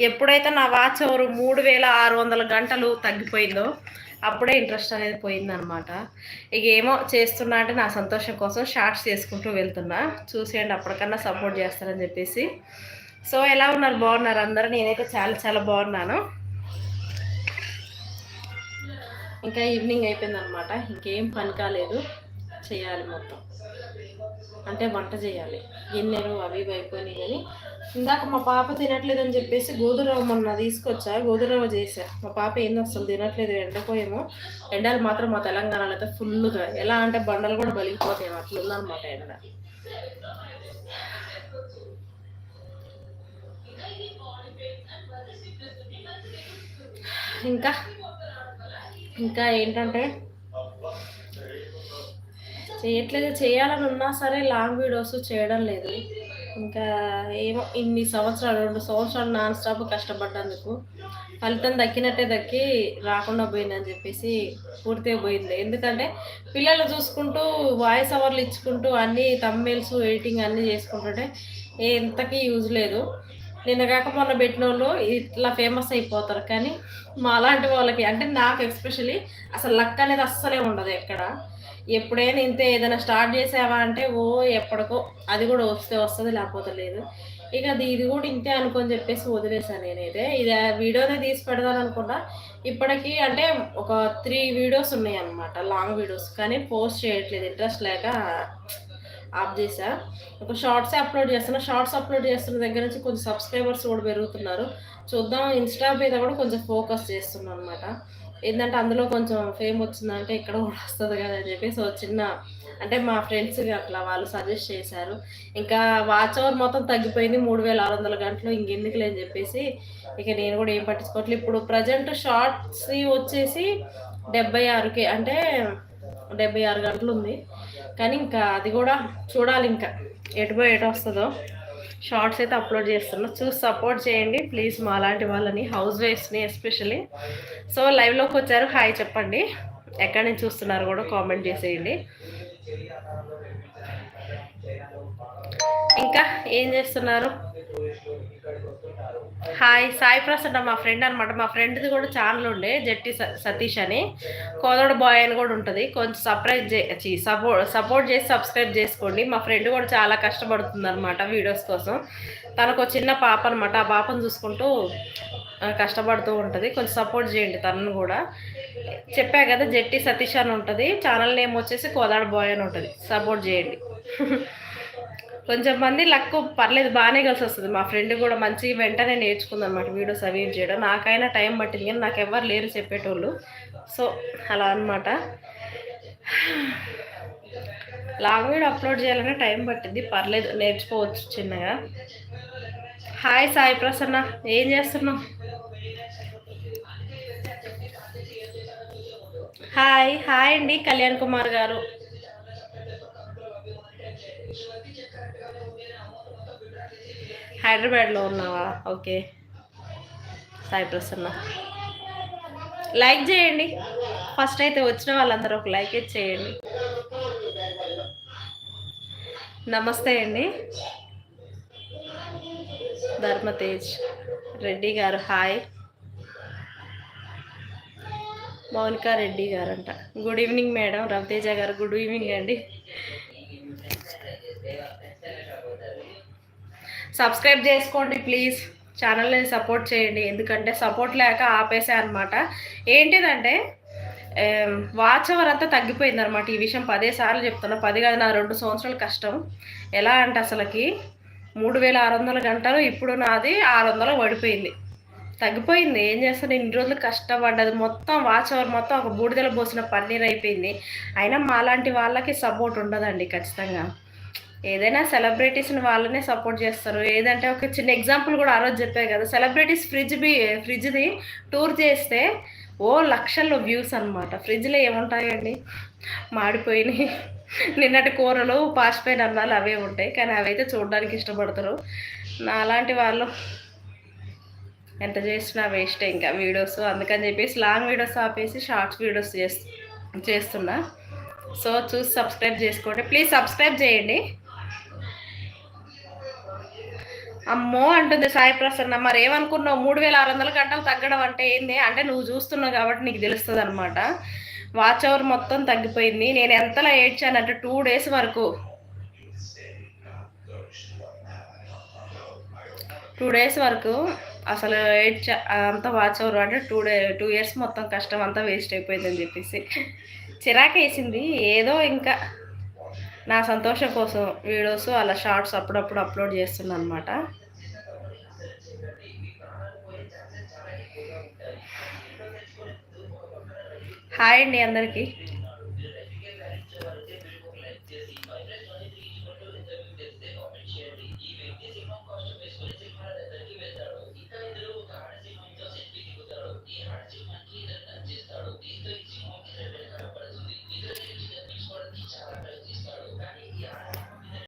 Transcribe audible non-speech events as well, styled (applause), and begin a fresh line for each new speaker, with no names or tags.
ఎప్పుడైతే నా watch over మూడు వేల ఆరు వందల గంటలు తగ్గిపోయిందో అప్పుడే ఇంట్రెస్ట్ అనేది పోయిందనమాట ఇక ఏమో చేస్తున్నా అంటే నా సంతోషం కోసం షార్ట్స్ చేసుకుంటూ వెళ్తున్నా. చూసేయండి అప్పటికన్నా సపోర్ట్ చేస్తారని చెప్పేసి. సో ఎలా ఉన్నారు? బాగున్నారు అందరూ? నేనైతే చాలా చాలా బాగున్నాను. ఇంకా ఈవినింగ్ అయిపోయింది అనమాట ఇంకేం పని కాలేదు. చేయాలి మొత్తం. అంటే వంట చేయాలి. గిన్నెలు అవి ఇవి అయిపోయినాయి కానీ ఇందాక మా పాప తినట్లేదు అని చెప్పేసి గోధురవ్వ మొన్న తీసుకొచ్చా గోధురవ చేసా. మా పాప ఏందో అసలు తినట్లేదు ఎండపోయేమో. ఎండలు మాత్రం మా తెలంగాణలో అయితే ఫుల్గా ఎలా అంటే బండలు కూడా బలిగిపోతాయి అట్లా ఉందన్నమాట ఎండ. ఇంకా ఇంకా ఏంటంటే చేయట్లేదు చేయాలని ఉన్నా సరే లాంగ్ వీడియోస్ చేయడం లేదు. ఇంకా ఏమో ఇన్ని సంవత్సరాలు రెండు సంవత్సరాలు నాన్ స్టాప్ కష్టపడ్డందుకు ఫలితం దక్కినట్టే దక్కి రాకుండా పోయిందని చెప్పేసి పూర్తిగా పోయింది. ఎందుకంటే పిల్లలు చూసుకుంటూ వాయిస్ అవర్లు ఇచ్చుకుంటూ అన్నీ తమ్మేల్స్ ఎడిటింగ్ అన్నీ చేసుకుంటుంటే ఎంతకీ యూజ్ లేదు. నిన్న కాక మొన్న పెట్టిన వాళ్ళు ఇట్లా ఫేమస్ అయిపోతారు. కానీ మా అలాంటి వాళ్ళకి అంటే నాకు ఎస్పెషలీ అసలు లక్ అనేది అస్సలే ఉండదు ఎక్కడ. ఎప్పుడైనా ఇంతే ఏదైనా స్టార్ట్ చేసావా అంటే ఓ ఎప్పటికో అది కూడా వస్తే వస్తుంది లేకపోతే లేదు. ఇక అది ఇది కూడా ఇంతే అనుకొని చెప్పేసి వదిలేసాను నేనైతే. ఇది ఆ వీడియోనే తీసి పెడదాను అనుకున్నా ఇప్పటికీ అంటే ఒక త్రీ వీడియోస్ ఉన్నాయి అనమాట లాంగ్ వీడియోస్. కానీ పోస్ట్ చేయట్లేదు ఇంట్రెస్ట్ లేక ఆఫ్ చేసా. ఒక షార్ట్స్ అప్లోడ్ చేస్తున్నా. షార్ట్స్ అప్లోడ్ చేస్తున్న దగ్గర నుంచి కొంచెం సబ్స్క్రైబర్స్ కూడా పెరుగుతున్నారు. చూద్దాం ఇన్స్టా మీద కూడా కొంచెం ఫోకస్ చేస్తున్నాను అనమాట ఏంటంటే అందులో కొంచెం ఫేమ్ వచ్చిందంటే ఇక్కడ కూడా వస్తుంది కదా అని చెప్పి సో చిన్న అంటే మా ఫ్రెండ్స్ అట్లా వాళ్ళు సజెస్ట్ చేశారు. ఇంకా వాచ్ అవర్ మొత్తం తగ్గిపోయింది మూడు వేల ఆరు వందల గంటలు ఇంకెందుకులే అని చెప్పేసి ఇక నేను కూడా ఏం పట్టించుకోవట్లేదు. ఇప్పుడు ప్రజెంట్ షార్ట్స్ వచ్చేసి డెబ్బై ఆరుకి అంటే డెబ్బై ఆరు గంటలు ఉంది. కానీ ఇంకా అది కూడా చూడాలి ఇంకా. ఎటుపోయి ఎటు వస్తుందో. షార్ట్స్ అయితే అప్లోడ్ చేస్తున్నా. చూసి సపోర్ట్ చేయండి. ప్లీజ్ మా లాంటి వాళ్ళని హౌస్ వైఫ్స్ని ఎస్పెషల్లీ సో లైవ్లోకి వచ్చారు. హాయ్ చెప్పండి. ఎక్కడి నుంచి చూస్తున్నారు కూడా కామెంట్ చేసేయండి. ఇంకా ఏం చేస్తున్నారు? హాయ్ సాయి ప్రసన్న మా ఫ్రెండ్ అనమాట మా ఫ్రెండ్ది కూడా ఛానల్ ఉండే జట్టి స- సతీష్ అని. కోదోడు బాయ్ అని కూడా ఉంటుంది. కొంచెం సర్ప్రైజ్ చే సపోర్ట్ సపోర్ట్ చేసి సబ్స్క్రైబ్ చేసుకోండి. మా ఫ్రెండ్ కూడా చాలా కష్టపడుతుంది అనమాట వీడియోస్ కోసం. తనకు ఒక చిన్న పాప అనమాట ఆ పాపను చూసుకుంటూ కష్టపడుతూ ఉంటుంది. కొంచెం సపోర్ట్ చేయండి తనను కూడా. చెప్పా కదా జట్టి సతీష్ అని ఉంటుంది. ఛానల్ నేమ్ వచ్చేసి కోదాడ బాయ్ అని ఉంటుంది. సపోర్ట్ చేయండి. (laughs) కొంచెం మంది లక్ పర్లేదు బాగానే కలిసి వస్తుంది మా ఫ్రెండ్ కూడా మంచి వెంటనే నేర్చుకుంది అనమాట వీడియోస్ అవి చేయడం. నాకైనా టైం పట్టింది కానీ నాకు ఎవరు లేరు చెప్పేటోళ్ళు. సో అలా అనమాట లాంగ్ వీడియో అప్లోడ్ చేయాలంటే టైం పట్టింది పర్లేదు నేర్చుకోవచ్చు చిన్నగా. హాయ్ సాయి ప్రసన్న ఏం చేస్తున్నావు? హాయ్ హాయ్ అండి కళ్యాణ్ కుమార్ గారు. హైదరాబాద్లో ఉన్నావా? ఓకే. సాయి ప్రసన్న లైక్ చేయండి. ఫస్ట్ అయితే వచ్చిన వాళ్ళందరూ ఒక లైక్ చేయండి. నమస్తే అండి. ధర్మతేజ్ రెడ్డి గారు హాయ్. మౌనికా రెడ్డి గారు అంట గుడ్ ఈవినింగ్ మేడం రవితేజ గారు గుడ్ ఈవినింగ్ అండి. సబ్స్క్రైబ్ చేసుకోండి ప్లీజ్. ఛానల్ని సపోర్ట్ చేయండి. ఎందుకంటే సపోర్ట్ లేక ఆపేసా అనమాట ఏంటిదంటే వాచ్ అవర్ అంతా తగ్గిపోయింది అనమాట ఈ విషయం పదే సార్లు చెప్తున్నా. పది కాదు నా రెండు సంవత్సరాలు కష్టం. ఎలా అంటే అసలుకి మూడు వేల ఆరు వందల గంటలు ఇప్పుడు నాది ఆరు వందలు పడిపోయింది. తగ్గిపోయింది. ఏం చేస్తాను? ఇన్ని రోజులు కష్టపడ్డది. మొత్తం వాచ్ అవర్ మొత్తం ఒక బూడిదల పోసిన పన్నీర్ అయిపోయింది. అయినా మాలాంటి వాళ్ళకి సపోర్ట్ ఉండదండి ఖచ్చితంగా. ఏదైనా సెలబ్రిటీస్ని వాళ్ళనే సపోర్ట్ చేస్తారు. ఏదంటే ఒక చిన్న ఎగ్జాంపుల్ కూడా ఆ రోజు చెప్పారు కదా సెలబ్రిటీస్ ఫ్రిడ్జ్ బి ఫ్రిడ్జ్ది టూర్ చేస్తే ఓ లక్షల్లో వ్యూస్ అనమాట ఫ్రిడ్జ్లో ఏముంటాయండి? మాడిపోయినాయి. నిన్నటి కూరలు పాసిపోయిన అన్నాలు అవే ఉంటాయి. కానీ అవైతే చూడడానికి ఇష్టపడతారు. నా అలాంటి వాళ్ళు ఎంత చేసినా వేస్టే ఇంకా వీడియోస్. అందుకని చెప్పేసి లాంగ్ వీడియోస్ ఆపేసి షార్ట్స్ వీడియోస్ చేస్ చేస్తున్నా. సో చూసి సబ్స్క్రైబ్ చేసుకోండి. ప్లీజ్ సబ్స్క్రైబ్ చేయండి. అమ్మో అంటుంది సాయి ప్రసన్న మరి ఏమనుకున్నావు మూడు వేల ఆరు వందల గంటలు తగ్గడం అంటే ఏంది? అంటే నువ్వు చూస్తున్నావు కాబట్టి నీకు తెలుస్తుంది అనమాట వాచ్ అవర్ మొత్తం తగ్గిపోయింది. నేను ఎంతలా ఏడ్చానంటే టూ డేస్ వరకు. టూ డేస్ వరకు అసలు ఏడ్చా అంతా వాచ్ అవర్ అంటే టూ డే టూ ఇయర్స్ మొత్తం కష్టం అంతా వేస్ట్ అయిపోయిందని చెప్పేసి. చిరాకేసింది. ఏదో ఇంకా నా సంతోషం కోసం వీడియోస్ అలా షార్ట్స్ అప్పుడప్పుడు అప్లోడ్ చేస్తున్నాను అనమాట హాయ్ అండి అందరికీ.